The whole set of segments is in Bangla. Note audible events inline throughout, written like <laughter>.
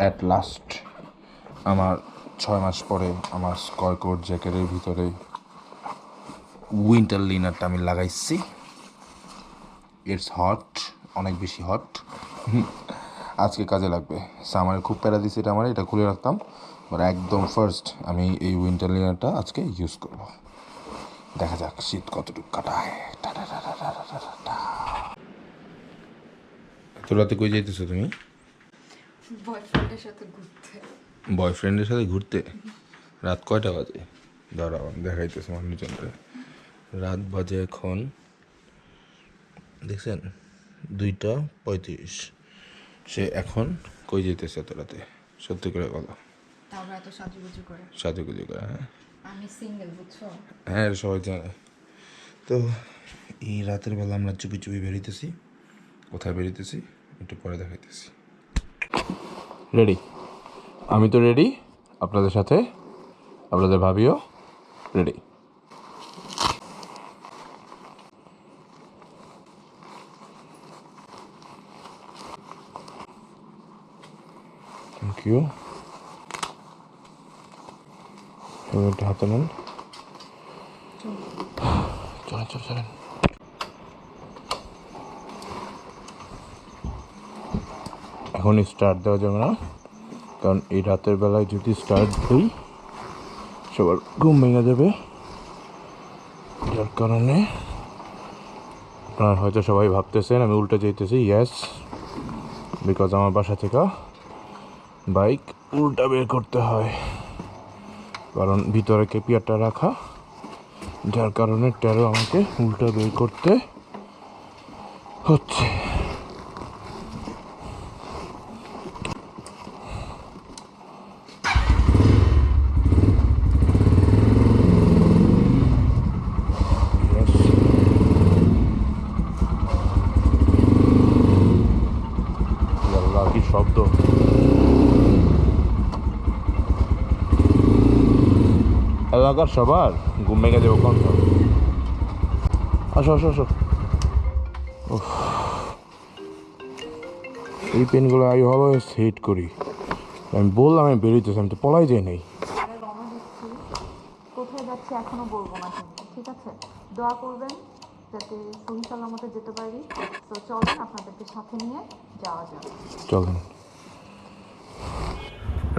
অ্যাট লাস্ট আমার ছয় মাস পরে আমার স্কয় কোট জ্যাকেটের ভিতরে উইন্টার লিনারটা আমি লাগাইছি। ইটস হট অনেক বেশি হট আজকে কাজে লাগবে। সামারে খুব প্যারা দিছে এটা আমার, এটা খুলে রাখতাম। বাট একদম ফার্স্ট আমি এই উইন্টার লিনারটা আজকে ইউজ করব। দেখা যাক শীত কতটুকু কাটায়। টা-টা-টা-টা-টা-টা-টা। তো রাতে কই যাইতেছো তুমি? বয়ফ্রেন্ডের সাথে ঘুরতে। বয়ফ্রেন্ডের সাথে ঘুরতে? রাত কয়টা বাজে? দাঁড়াও দেখাইতেছে মানুষজনরে রাত বাজে এখন দেখছেন? দুইটা পঁয়ত্রিশ। সে এখন কই যেতেছে এত রাতে? সত্যি করে কথা সাজুগুজু করে। হ্যাঁ? আমি সিঙ্গেল বুঝছ? হ্যাঁ সবাই জানে। তো এই রাতের বেলা আমরা চুপি চুপি বেরিতেছি। কোথায় বেরিতেছি? একটু পরে দেখাইতেছি। রেডি আমি তো রেডি আপনাদের সাথে, আপনাদের ভাবিও রেডি থ্যাংক ইউ হাতে নেন। চলেন চলেন চলেন। এখন স্টার্ট দেওয়া যাবে না, কারণ এই রাতের বেলায় যদি স্টার্ট দিই, সবার ঘুম ভেঙে যাবে। যার কারণে আপনার হয়তো সবাই ভাবতেছেন, আমি উল্টে যেতেছি ইয়াস বিকজ আমার বাসা থেকে বাইক উল্টা বের করতে হয়। কারণ ভিতরে কেপিয়ারটা রাখা, যার কারণে ট্যারো আমাকে উল্টো বের করতে হচ্ছে Yes. আল্লাহ, কি শব্দ এলাকার সবার? ঘুম ভেঙে যাব কোন আসো আসো আসো। এই পেনগুলো আমি অলওয়েজ হেট করি। আমি বললাম আমি বেরোইতেছি আমি তো পলাই যাই নাই। কোথায় যাচ্ছি এখনও বলব না ঠিক আছে? দোয়া করবেন যাতে সহি সালামতে যেতে পারি। তো চলেন আপনাদেরকে সাথে নিয়ে যাওয়া যাবে চলেন।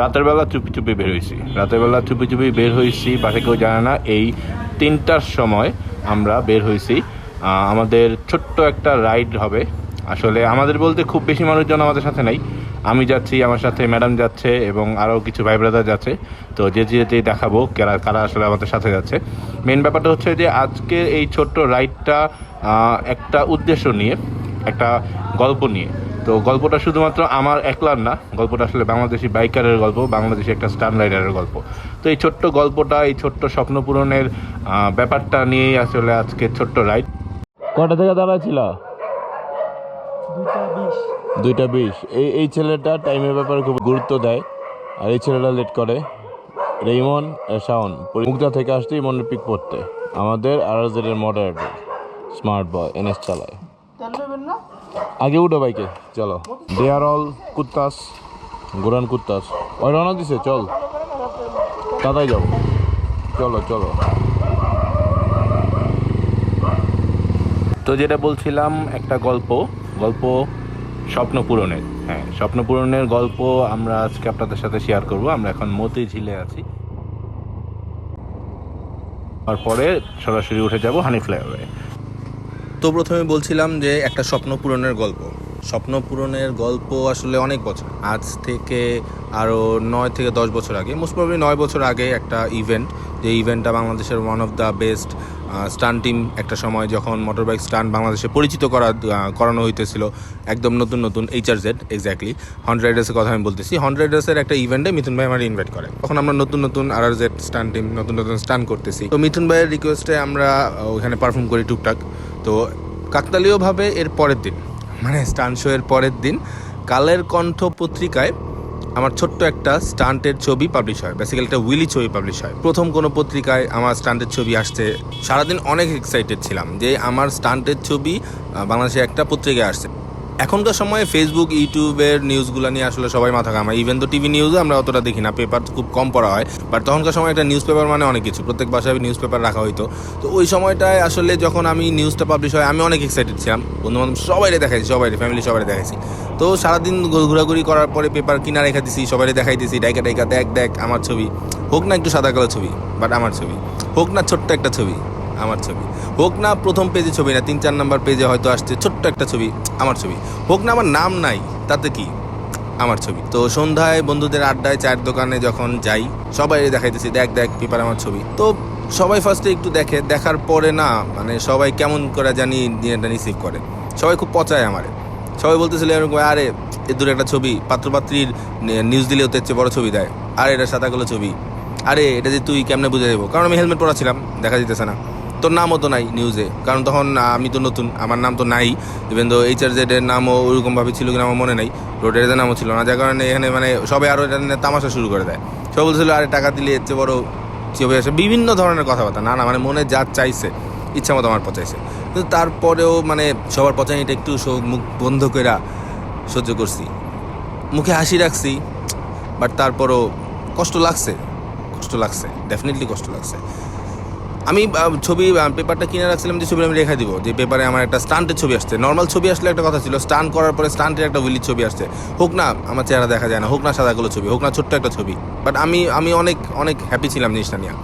রাতের বেলা চুপি চুপি বের হয়েছি। রাতের বেলা চুপি চুপি বের হয়েছি, বাসে কেউ জানে না, এই তিনটার সময় আমরা বের হয়েছি। আমাদের ছোট্ট একটা রাইড হবে। আসলে আমাদের বলতে খুব বেশি মানুষজন আমাদের সাথে নাই। আমি যাচ্ছি, আমার সাথে ম্যাডাম যাচ্ছে এবং আরও কিছু ভাই ব্রাদার যাচ্ছে। তো যে যেতেই দেখাবো, কারা কারা আসলে আমাদের সাথে যাচ্ছে। মেন ব্যাপারটা হচ্ছে যে আজকে এই ছোট্ট রাইডটা একটা উদ্দেশ্য নিয়ে, একটা গল্প নিয়ে। তো গল্পটা শুধুমাত্র আমার একলার না গল্পটা আসলে বাংলাদেশি বাইকারের গল্প বাংলাদেশি একটা স্টান রাইডারের গল্প। তো এই ছোট্ট গল্পটা এই ছোট্ট স্বপ্ন পূরণের ব্যাপারটা নিয়েই আসলে আজকে ছোট্ট রাইড কটা থেকে দাঁড়াছিল দুইটা বিশ। এই এই ছেলেটা টাইমের ব্যাপারে খুব গুরুত্ব দেয় আর এই ছেলেটা লেট করে। রেইমন শাওন মুগ্ধা থেকে আসতেই ইমনের পিক পড়তে। আমাদের আর মডারেটর স্মার্ট বয় এনএস চালায়। আগে উঠো বাইকে, চলো। দে আর অল কুত্তাস, গোরান কুত্তাস। ওই রওনা দিছে, চল। তাতাই যাব চলো চলো। তো যেটা বলছিলাম, একটা গল্প। গল্প স্বপ্ন পূরণের। হ্যাঁ স্বপ্ন পূরণের গল্প আমরা আজকে আপনাদের সাথে শেয়ার করব। আমরা এখন মতি ঝিলে আছি। তারপরে সরাসরি উঠে যাব হানি ফ্লাইওয়ে তো প্রথমে বলছিলাম যে একটা স্বপ্ন পূরণের গল্প। স্বপ্ন পূরণের গল্প আসলে অনেক বছর। আজ থেকে আরও নয় থেকে দশ বছর আগে মোস্ট প্রবলি নয় বছর আগে একটা ইভেন্ট যে ইভেন্টটা বাংলাদেশের one of the best stunt team একটা সময় যখন মোটর বাইক বাংলাদেশে পরিচিত করা করানো হইতেছিল। একদম নতুন নতুন এইচআর জেড এক্স্যাক্টলি হন্ড রাইডার্সের কথা আমি বলতেছি। হন্ড রাইডার্সের একটা ইভেন্টে মিথুন ভাই আমার ইনভাইট করে। তখন আমরা নতুন নতুন আর আর জেড স্টান টিম নতুন নতুন স্টান করতেছি। তো মিথুন ভাইয়ের রিকোয়েস্টে আমরা ওখানে পারফর্ম করি টুকটাক। তো কাকতালীয়ভাবে এর পরের দিন মানে স্টান শো এর পরের দিন, কালের কণ্ঠ পত্রিকায় আমার ছোট্ট একটা স্টান্টের ছবি পাবলিশ হয়। বেসিক্যালি একটা উইলি ছবি পাবলিশ হয়। প্রথম কোনো পত্রিকায় আমার স্টান্টের ছবি আসছে। সারাদিন অনেক এক্সাইটেড ছিলাম যে আমার স্টান্টের ছবি বাংলাদেশে একটা পত্রিকায় আসছে। এখনকার সময়ে ফেসবুক ইউটিউবের নিউজগুলো নিয়ে আসলে সবাই মাথা ঘামায়। ইভেন তো টিভি নিউজে আমরা অতটা দেখি না পেপার খুব কম পড়া হয় বাট তখনকার সময় একটা নিউজ পেপার মানে অনেক কিছু। প্রত্যেক বাসায় নিউজ পেপার রাখা হইতো। তো ওই সময়টায় আসলে যখন আমি নিউজটা পাবলিশ হয়, আমি অনেক এক্সাইটেড ছিলাম। বন্ধু বান্ধব সবাই দেখাইছি সবাই ফ্যামিলি সবাই দেখাইছি। তো সারাদিন ঘোরাঘুরি করার পরে পেপার কিনা রেখা দিছি সবাই দেখাইতেছি, ডাইকা ডাইকা, দেখ দেখ, আমার ছবি। হোক না একটু সাদা কালো ছবি বাট আমার ছবি। হোক না ছোট্ট একটা ছবি। আমার ছবি। হোক না প্রথম পেজে ছবি না, তিন চার নাম্বার পেজে হয়তো আসছে ছোট্ট একটা ছবি, আমার ছবি। হোক না আমার নাম নাই, তাতে কি? আমার ছবি। তো সন্ধ্যায় বন্ধুদের আড্ডায় চায়ের দোকানে যখন যাই, সবাই দেখাইতেছি, দেখ দেখ, পেপার আমার ছবি। তো সবাই ফার্স্টে একটু দেখে, দেখার পরে না মানে সবাই কেমন করে জানি দিনটা রিসিভ করে। সবাই খুব পচায় আমারে। সবাই বলতেছিল এরকম, আরে, এ দূরে একটা ছবি, পাত্রপাত্রীর নিউজ দিলেও তো চেয়ে বড় ছবি দেয়। আর, এটা সাদা কালো ছবি। আরে, এটা যে তুই কেমনে বুঝে দেবো? কারণ আমি হেলমেট পরা ছিলাম দেখা যেতেছে না। তোর নামও তো নাই নিউজে কারণ তখন আমি তো নতুন, আমার নাম তো নাই। ইভেন তো এইচ আর জেড এর নামও ওরকমভাবে ছিল কিনা আমার মনে নাই রোডের নামও ছিল না। যার কারণে এখানে মানে সবাই আরও এটা তামাশা শুরু করে দেয়। সবাই বলছিল, আরে, টাকা দিলে এর চেয়ে বড় ছবি আসে। বিভিন্ন ধরনের কথাবার্তা। না না মানে মনে যা চাইছে, ইচ্ছা মতো আমার পচাইছে। কিন্তু তারপরেও মানে সবার পচানিটা একটু মুখ বন্ধ করে সহ্য করছি। মুখে হাসি রাখছি বাট তারপরও কষ্ট লাগছে। কষ্ট লাগছে ডেফিনেটলি কষ্ট লাগছে। আমি ছবি পেপারটা কিনে রাখছিলাম যে ছবি আমি রেখে দিব। যে পেপারে আমার একটা স্টান্টের ছবি আসছে। নর্মাল ছবি আসলে একটা কথা ছিল, স্টান্ট করার পরে স্টান্টের একটা উইলির ছবি আসছে। হোক না, আমার চেহারা দেখা যায় না, হোক না সাদাগুলো ছবি, হোক না ছোট্ট একটা ছবি। বাট আমি আমি অনেক অনেক হ্যাপি ছিলাম জিনিসটা নিয়ে।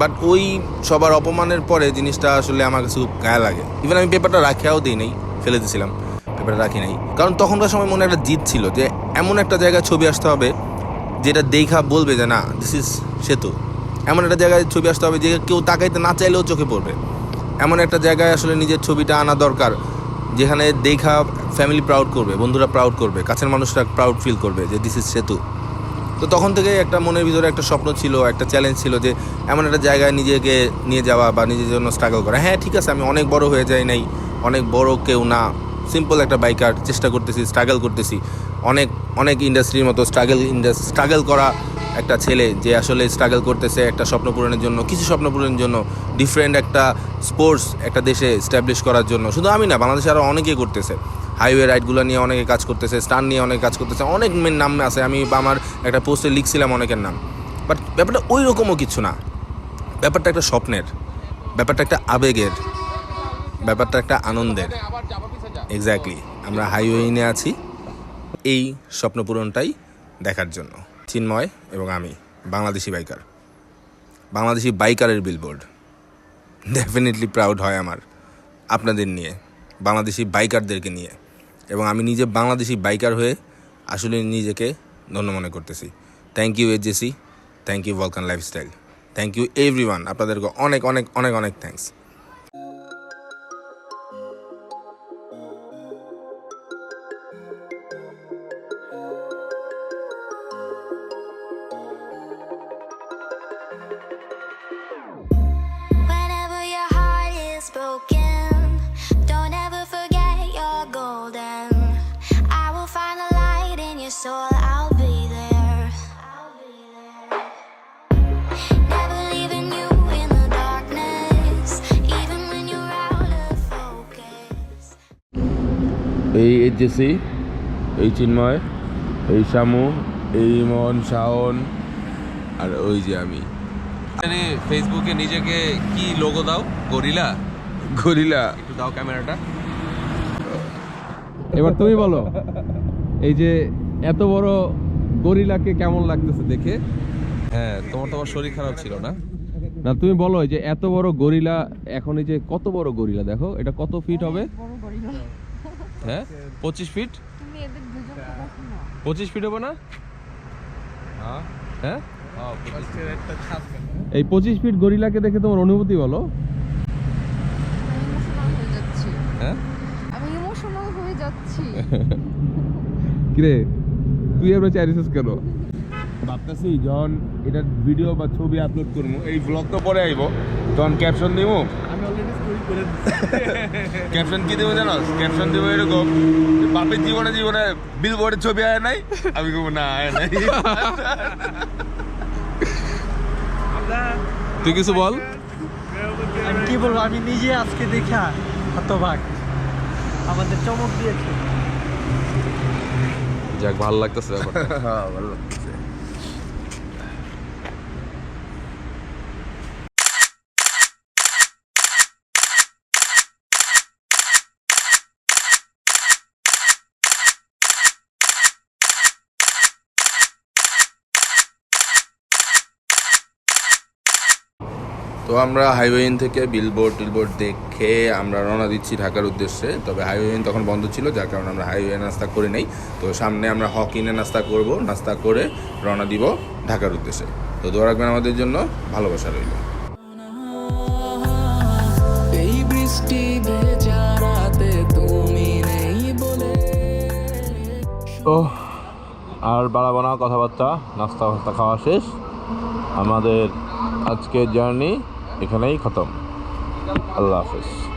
বাট ওই সবার অপমানের পরে জিনিসটা আসলে আমার কাছে খুব গায়ে লাগে। ইভেন আমি পেপারটা রাখিয়াও দিই নাই, ফেলে দিয়েছিলাম পেপারটা রাখি নাই। কারণ তখনকার সময় মনে একটা জিত ছিল যে এমন একটা জায়গায় ছবি আসতে হবে, যেটা দেখা বলবে যে না দিস ইজ সেতু। এমন একটা জায়গায় ছবি আসতে হবে যে কেউ তাকাইতে না চাইলেও চোখে পড়বে। এমন একটা জায়গায় আসলে নিজের ছবিটা আনা দরকার, যেখানে দেখা ফ্যামিলি প্রাউড করবে, বন্ধুরা প্রাউড করবে, কাছের মানুষরা প্রাউড ফিল করবে যে দিস ইজ সেতু তো তখন থেকে একটা মনের ভিতরে একটা স্বপ্ন ছিল, একটা চ্যালেঞ্জ ছিল যে এমন একটা জায়গায় নিজেকে নিয়ে যাওয়া বা নিজের জন্য স্ট্রাগল করা। হ্যাঁ ঠিক আছে, আমি অনেক বড় হয়ে যাই নাই, অনেক বড় কেউ না সিম্পল একটা বাইকার চেষ্টা করতেছি স্ট্রাগল করতেছি, অনেক অনেক ইন্ডাস্ট্রির মতো স্ট্রাগল স্ট্রাগল করা একটা ছেলে যে আসলে স্ট্রাগল করতেছে একটা স্বপ্ন পূরণের জন্য, কিছু স্বপ্ন পূরণের জন্য ডিফারেন্ট একটা স্পোর্টস একটা দেশে স্ট্যাবলিশ করার জন্য। শুধু আমি না, বাংলাদেশে আরও অনেকেই করতেছে। হাইওয়ে রাইডগুলো নিয়ে অনেকে কাজ করতেছে স্টান নিয়ে অনেকে কাজ করতেছে, অনেক মেন নাম আছে। আমি আমার একটা পোস্টে লিখছিলাম অনেকের নাম। বাট ব্যাপারটা ওই রকমও কিছু না। ব্যাপারটা একটা স্বপ্নের, ব্যাপারটা একটা আবেগের, ব্যাপারটা একটা আনন্দের। এক্স্যাক্টলি আমরা হাইওয়ে নিয়ে আছি, এই স্বপ্ন পূরণটাই দেখার জন্য। চিন্ময় এবং আমি, বাংলাদেশি বাইকার। বাংলাদেশি বাইকারের বিলবোর্ড ডেফিনেটলি প্রাউড হয় আমার, আপনাদের নিয়ে, বাংলাদেশি বাইকারদেরকে নিয়ে। এবং আমি নিজে বাংলাদেশি বাইকার হয়ে আসলে নিজেকে ধন্য মনে করতেছি। Thank you AJC thank you Vulcan lifestyle thank you every আপনাদেরকে অনেক অনেক অনেক অনেক thanks soul, I'll be there. I'll be there. Never leaving you in the darkness, even when you're out of focus. এই জেসি এই চিন্ময় এই শামু এই ইমন শাওন আর ওই যে আমি ফেসবুকে নিজেকে কি লোগো দাও গরিলা গরিলা একটু দাও ক্যামেরাটা এবার তুমি বলো এই যে এত বড় গরিলাকে কেমন লাগতেছে দেখে? হ্যাঁ তোমার তো আমার শরীর খারাপ ছিল না? না তুমি বলো এই যে এত বড় গরিলা এখন এই যে কত বড় গরিলা দেখো এটা কত ফিট হবে? হ্যাঁ পঁচিশ ফিট পঁচিশ ফিট হবে না? হ্যাঁ। এই পঁচিশ ফিট গরিলাকে দেখে তোমার অনুভূতি বলো। ইমোশনাল হয়ে হ্যাঁ? আমি ইমোশনাল হয়ে যাচ্ছি। <laughs> কিরে? তুই এবার চাইছিস কেন? ভাবতেছি যখন এটা ভিডিও বা ছবি আপলোড করব এই ব্লগ তো পরে আইব। তখন ক্যাপশন দিব আমি অলরেডি স্টোরি করে ক্যাপশন <laughs> কি দেবো জানো ক্যাপশন দেবো এরকম বাপের জীবনে জীবনে বিল বোর্ডের ছবি আয় নাই? আমি কবো না আয় নাই। তুই কিছু বল? আমি কি বলব? আমি নিজে আজকে দেখা হতবাক। আমাদের চমক দিয়েছে। যাক ভালো লাগতেছে ব্যাপারটা। হ্যাঁ ভালো তো আমরা হাইওয়ে থেকে বিলবোর্ড টিলবোর্ড দেখে আমরা রওনা দিচ্ছি ঢাকার উদ্দেশ্যে। তবে হাইওয়ে তখন বন্ধ ছিল যার কারণে আমরা হাইওয়ে নাস্তা করে নেই। তো সামনে আমরা হকিনে নাস্তা করব নাস্তা করে রওনা দিব ঢাকার উদ্দেশ্যে। তো দোয়া রাখবেন আমাদের জন্য ভালোবাসা রইল। এই বৃষ্টি ভেজা রাতে তুমি নেই বলে। তো আর বাড়াবো না কথাবার্তা নাস্তা ফাস্তা খাওয়া শেষ। আমাদের আজকের জার্নি এখানেই খতম। আল্লাহ হাফেজ।